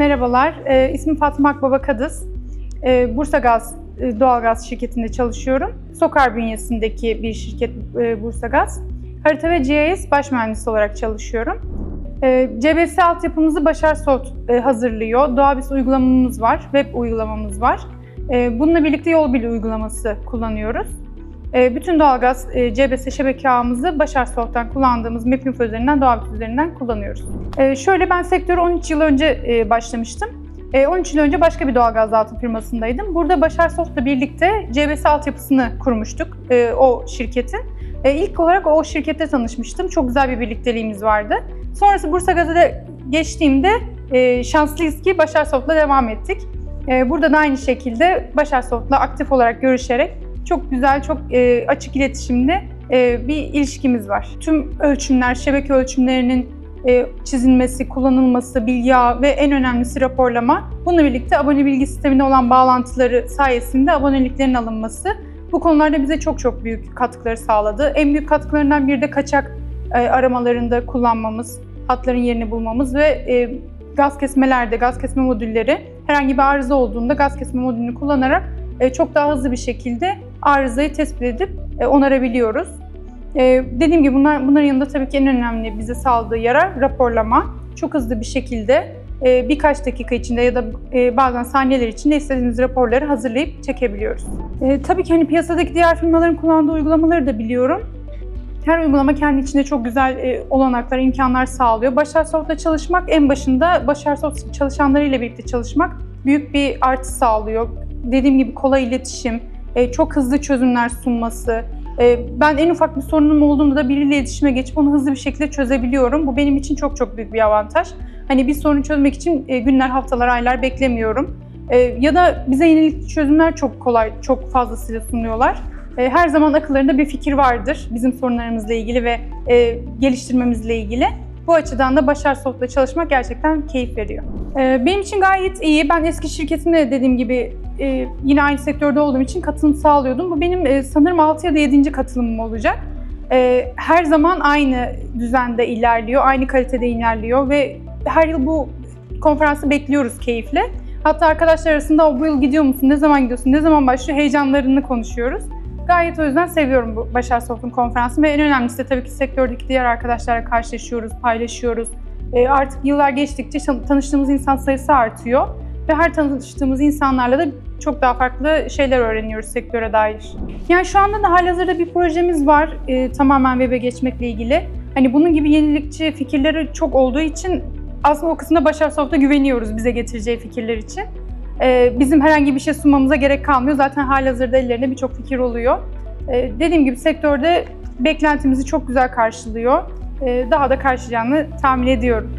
Merhabalar, e, ismim Fatma Akbaba Kadız. E, Bursa Gaz e, Doğalgaz şirketinde çalışıyorum. Sokar bünyesindeki bir şirket e, Bursa Gaz. Harita ve GIS baş mühendisi olarak çalışıyorum. E, CBS altyapımızı Başar Soft e, hazırlıyor. Doğabis uygulamamız var, web uygulamamız var. E, bununla birlikte yol bili uygulaması kullanıyoruz. E, bütün doğalgaz e, CBS şebeke ağımızı Başar Soft'tan kullandığımız Mapinfo üzerinden, Doğabis üzerinden kullanıyoruz. E, şöyle ben sektöre 13 yıl önce e, başlamıştım. E, 13 yıl önce başka bir doğalgaz dağıtım firmasındaydım. Burada Başar Soft'la birlikte CBS altyapısını kurmuştuk e, o şirketin. İlk olarak o şirkette tanışmıştım. Çok güzel bir birlikteliğimiz vardı. Sonrası Bursa Gaz'a geçtiğimde şanslıyız ki Başar Soft'la devam ettik. Burada da aynı şekilde Başar Soft'la aktif olarak görüşerek çok güzel, çok e, açık iletişimli e, bir ilişkimiz var. Tüm ölçümler, şebeke ölçümlerinin e, çizilmesi, kullanılması, bilgi ve en önemlisi raporlama. Bununla birlikte abone bilgi sistemine olan bağlantıları sayesinde aboneliklerin alınması bu konularda bize çok çok büyük katkıları sağladı. En büyük katkılarından biri de kaçak e, aramalarında kullanmamız, hatların yerini bulmamız ve e, gaz kesmelerde, gaz kesme modülleri herhangi bir arıza olduğunda gaz kesme modülünü kullanarak e, çok daha hızlı bir şekilde arızayı tespit edip e, onarabiliyoruz. Ee, dediğim gibi bunlar, bunların yanında tabii ki en önemli bize sağladığı yarar raporlama. Çok hızlı bir şekilde e, birkaç dakika içinde ya da e, bazen saniyeler içinde istediğimiz raporları hazırlayıp çekebiliyoruz. E, tabii ki hani piyasadaki diğer firmaların kullandığı uygulamaları da biliyorum. Her uygulama kendi içinde çok güzel e, olanaklar, imkanlar sağlıyor. Başar Soft'la çalışmak en başında Başar Soft çalışanlarıyla birlikte çalışmak büyük bir artı sağlıyor. Dediğim gibi kolay iletişim, e, çok hızlı çözümler sunması, ee, Ben en ufak bir sorunum olduğunda da biriyle iletişime geçip onu hızlı bir şekilde çözebiliyorum. Bu benim için çok çok büyük bir avantaj. Hani bir sorunu çözmek için e, günler, haftalar, aylar beklemiyorum. Ya da bize yenilikçi çözümler çok kolay, çok fazlasıyla sunuyorlar. Her zaman akıllarında bir fikir vardır bizim sorunlarımızla ilgili ve e, geliştirmemizle ilgili. Bu açıdan da Başar Soft'la çalışmak gerçekten keyif veriyor. Benim için gayet iyi. Ben eski şirketimde dediğim gibi e, yine aynı sektörde olduğum için katılım sağlıyordum. Bu benim e, sanırım 6 ya da 7. katılımım olacak. E, Her zaman aynı düzende ilerliyor, aynı kalitede ilerliyor ve her yıl bu konferansı bekliyoruz keyifle. Hatta arkadaşlar arasında "O, bu yıl gidiyor musun, ne zaman gidiyorsun, ne zaman başlıyor heyecanlarını konuşuyoruz. Gayet o yüzden seviyorum bu Başar Soft'un konferansını ve en önemlisi de tabii ki sektördeki diğer arkadaşlarla karşılaşıyoruz, paylaşıyoruz. E, Artık yıllar geçtikçe tanıştığımız insan sayısı artıyor ve her tanıştığımız insanlarla da çok daha farklı şeyler öğreniyoruz sektöre dair. Yani şu anda da halihazırda bir projemiz var e, tamamen web'e geçmekle ilgili. Hani bunun gibi yenilikçi fikirleri çok olduğu için aslında o kısımda Başar Soft'a güveniyoruz bize getireceği fikirler için. E, bizim herhangi bir şey sunmamıza gerek kalmıyor. Zaten halihazırda ellerinde birçok fikir oluyor. E, dediğim gibi sektörde beklentimizi çok güzel karşılıyor. E, daha da karşılayacağını tahmin ediyorum.